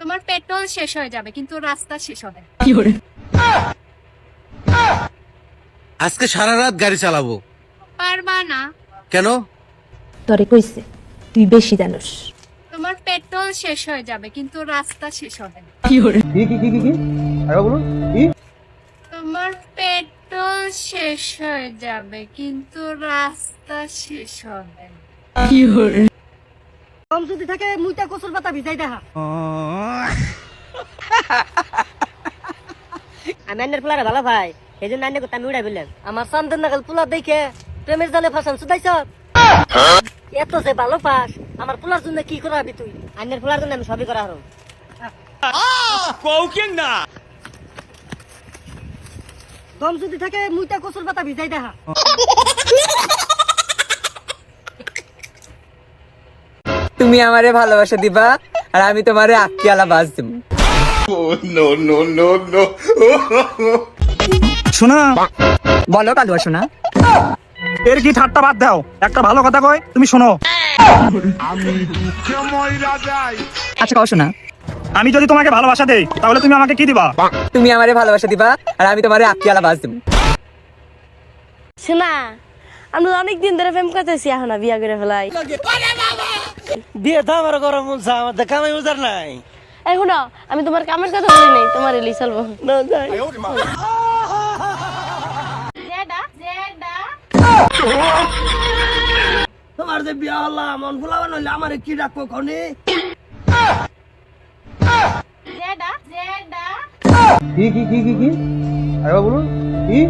তোমার পেট্রোল শেষ হয়ে যাবে কিন্তু রাস্তা শেষ হবে না। আজকে সারা রাত গাড়ি চালাবো। পারবা না। কেন? তোরে কইছে তুই বেশি জানোস। তোমার পেট্রোল শেষ হয়ে যাবে কিন্তু রাস্তা শেষ হবে না। কি কি কি কি কি আরেকবার বলুন কি? তোমার পেট্রোল শেষ হয়ে যাবে কিন্তু রাস্তা শেষ হবে না। কম যদি থাকে মুইটা কচুর পাতা ভিজাই দেখা। আন্নের পোলারে ভালো ভাই এই জন্য আন্নে আমি উড়াই বললাম আমার নাগাল পোলা দেখে প্রেমের জালে ফাঁসান শুধাইছ এত যে ভালো পাস আমার পোলার জন্য কি করাবি তুই? আন্নের পোলার জন্য আমি সবই করা হরম। দম যদি থাকে মুইটা কচুর পাতা ভিজাই দেখা তুমি আমারে ভালোবাসা দিবা আর আমি তোমারে আকিয়ালা বাস দিব শোনা। বলো কালুয়া শোনা। এর কি ঠাট্টা বাদ দাও। একটা ভালো কথা কয় তুমি শোনো। আচ্ছা কও শোনা। আমি যদি তোমাকে ভালোবাসা দেই তাহলে তুমি আমাকে কি দিবা? তুমি আমারে ভালোবাসা দিবা আর আমি তোমারে আকিয়ালা বাস দিব। শোনা আমরা অনেক দিন ধরে প্রেম করতেছি এখন বিয়া করে ফেলাই। বিয়ে তো আমার গরম মনসা আমার দেখা আমি উজার নাই। এখন আমি তোমার কামের কথা বলি নাই তোমার এলি চলবো তোমার যে বিয়া হলাম মন ফুলাবা নইলে আমার কি রাখব কনে? কি কি কি কি কি? বলুন কি?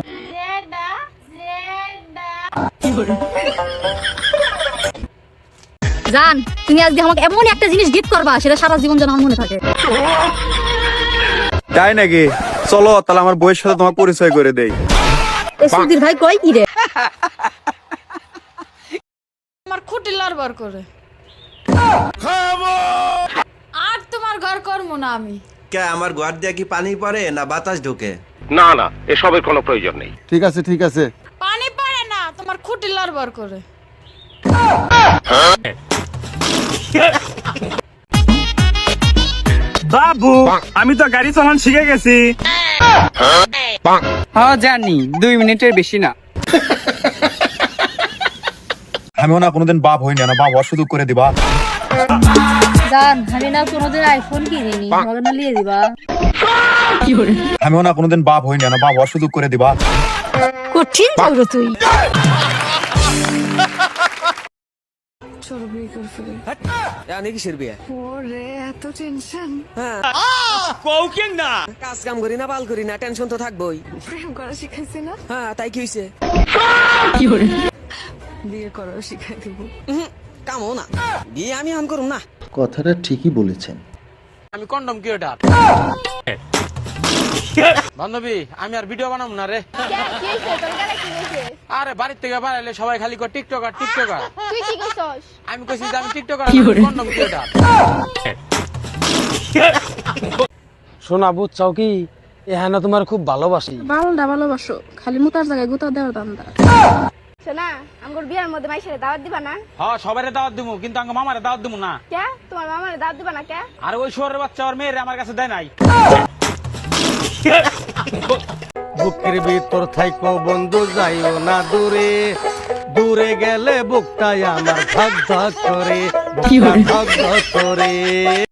জান তুমি আজকে আমাকে এমন একটা জিনিস গিফট করবা সেটা সারা জীবন যেন আমার মনে থাকে। তাই নাকি? চলো তাহলে আমার বইয়ের সাথে তোমার পরিচয় করে দেই। সুধীর ভাই কই কি রে? আমার খুঁটি করে। আর তোমার ঘর করব না আমি। কে আমার গোয়ার দিয়া কি পানি পড়ে না বাতাস ঢোকে? না না এসবের কোনো প্রয়োজন নেই। ঠিক আছে ঠিক আছে। পানি পারে না তোমার খুঁটি লড়বড় করে। বাবু আমি তো গাড়ি চালান শিখে গেছি। হ্যাঁ জানি দুই মিনিটের বেশি না। আমিও না কোনোদিন বাপ হই না বাপ অসুযোগ করে দিবা। জান আমি না কোনোদিন আইফোন কিনিনি আমাকে না লিয়ে দিবা। আমিও না কোনোদিন বাপ হই না বাপ অসুযোগ করে দিবা। কঠিন যাব তুই কিসের বিয়ে? ওরে এত টেনশন কাজ কাম করি না বাল করি না টেনশন তো থাকবোই। প্রেম করা শিখাইছে না? হ্যাঁ তাই কি হইছে? বিয়ে করা শিখাই দেবো। কামও না। বিয়ে আমি আন করুম না। কথাটা ঠিকই বলেছেন। আমি কন্ডম কি ওটা বান্ধবী আমি আর ভিডিও বানাবো না রে। আরে বাড়ির থেকে বাড়াইলে সবাই খালি কর টিকটকার টিকটকার। তুই কি করছস? আমি কইছি যে আমি টিকটকার কন্ডম কি ওটা শোনা বুঝছাও কি? এখানে তোমার খুব ভালোবাসি। ভালোটা ভালোবাসো খালি মুতার জায়গায় গুতা দেওয়ার দান্দা শোনা আমগর বিয়ার মধ্যে মাইশের দাওয়াত দিবা না? হ্যাঁ সবারে দাওয়াত দিমু কিন্তু আঙ্গ মামারে দাওয়াত দিমু না। কে? তোমার মামার দাওয়াত দিবা না কে? আর ওই শহরের বাচ্চা আর মেয়েরে আমার কাছে দেয় নাই। বুকের ভিতর থাইকো বন্ধু যাইও না দূরে। দূরে গেলে বুকটাই আমার ধক ধক করে বুকটা ধক ধক করে।